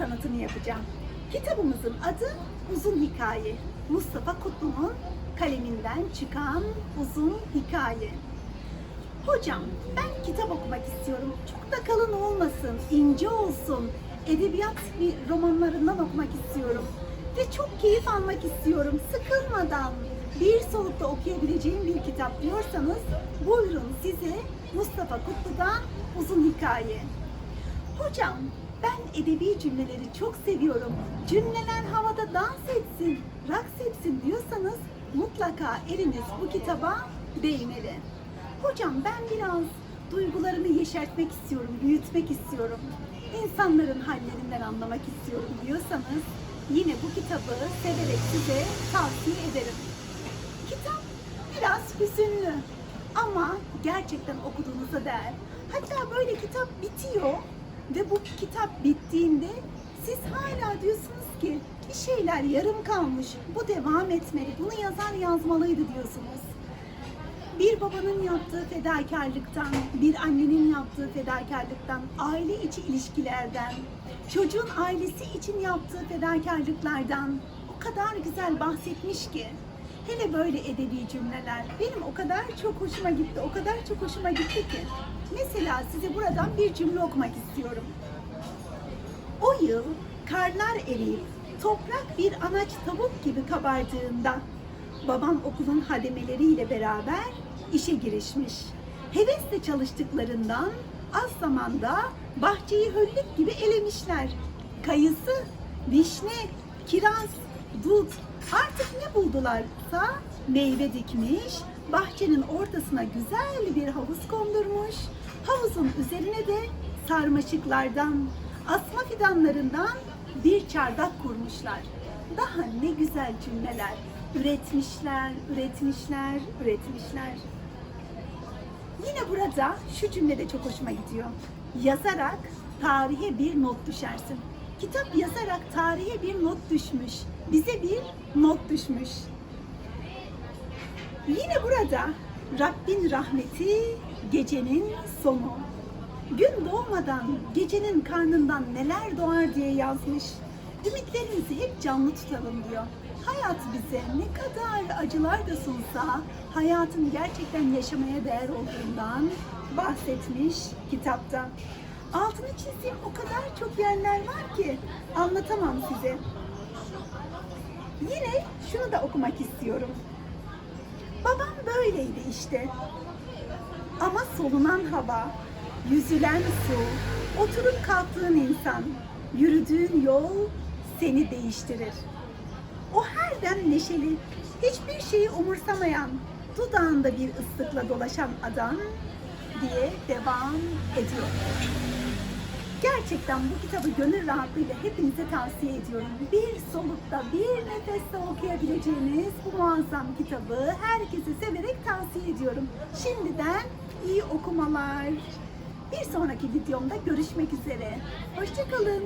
tanıtımı yapacağım. Kitabımızın adı Uzun Hikaye. Mustafa Kutlu'nun kaleminden çıkan uzun hikaye. Hocam ben kitap okumak istiyorum. Çok da kalın olmasın, ince olsun. Edebiyat bir romanlarından okumak istiyorum. Ve çok keyif almak istiyorum. Sıkılmadan bir solukta okuyabileceğim bir kitap diyorsanız buyurun size Mustafa Kutlu'dan uzun hikaye. Hocam ben edebi cümleleri çok seviyorum. Cümleler havada dans etsin, raks etsin diyorsanız mutlaka eliniz bu kitaba değmeli. Hocam ben biraz duygularımı yeşertmek istiyorum, büyütmek istiyorum. İnsanların hallerinden anlamak istiyorum diyorsanız yine bu kitabı severek size tavsiye ederim. Kitap biraz hüzünlü ama gerçekten okuduğunuza değer. Hatta böyle kitap bitiyor ve bu kitap bittiğinde siz hala diyorsunuz ki bir şeyler yarım kalmış, bu devam etmeli, bunu yazar yazmalıydı diyorsunuz. Bir babanın yaptığı fedakarlıktan, bir annenin yaptığı fedakarlıktan, aile içi ilişkilerden, çocuğun ailesi için yaptığı fedakarlıklardan o kadar güzel bahsetmiş ki. Hele böyle edebi cümleler benim o kadar çok hoşuma gitti, o kadar çok hoşuma gitti ki. Mesela size buradan bir cümle okumak istiyorum. O yıl karlar eriyip toprak bir anaç tavuk gibi kabardığında babam okulun hademeleriyle beraber işe girişmiş. Hevesle çalıştıklarından az zamanda bahçeyi höllük gibi elemişler. Kayısı, vişne, kiraz, dut artık ne buldularsa meyve dikmiş, bahçenin ortasına güzel bir havuz kondurmuş. Havuzun üzerine de sarmaşıklardan, asma fidanlarından bir çardak kurmuşlar. Daha ne güzel cümleler üretmişler, üretmişler, üretmişler. Yine burada şu cümle de çok hoşuma gidiyor. Yazarak tarihe bir not düşersin. Kitap yazarak tarihe bir not düşmüş. Bize bir not düşmüş. Yine burada Rabbin rahmeti gecenin sonu. Gün doğmadan gecenin karnından neler doğar diye yazmış. Ümitlerimizi hep canlı tutalım diyor. Hayat bize ne kadar acılar da sunsa hayatın gerçekten yaşamaya değer olduğundan bahsetmiş kitapta. Altını çizdiğim o kadar çok yerler var ki anlatamam size. Yine şunu da okumak istiyorum. Babam böyleydi işte. Ama solunan hava, yüzülen su, oturup kalktığın insan, yürüdüğün yol seni değiştirir. O her dem neşeli, hiçbir şeyi umursamayan, dudağında bir ıslıkla dolaşan adam diye devam ediyor. Gerçekten bu kitabı gönül rahatlığıyla hepinize tavsiye ediyorum. Bir solukta, bir nefeste okuyabileceğiniz bu muazzam kitabı herkese severek tavsiye ediyorum. Şimdiden iyi okumalar. Bir sonraki videomda görüşmek üzere. Hoşçakalın.